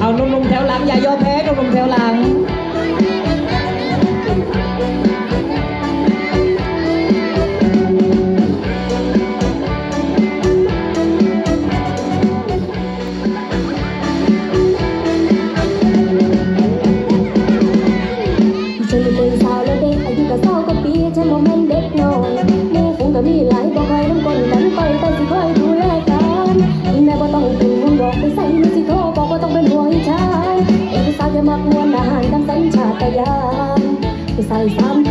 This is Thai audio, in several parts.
เอาหนุ่มๆแถวหลังอย่ายอแพ้หนุ่มแถวหลัง Cause I'm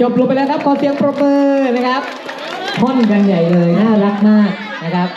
จบลงไปแล้วครับขอเสียงปรบมือนะครับพ่นกันใหญ่เลยน่ารักมากนะครับ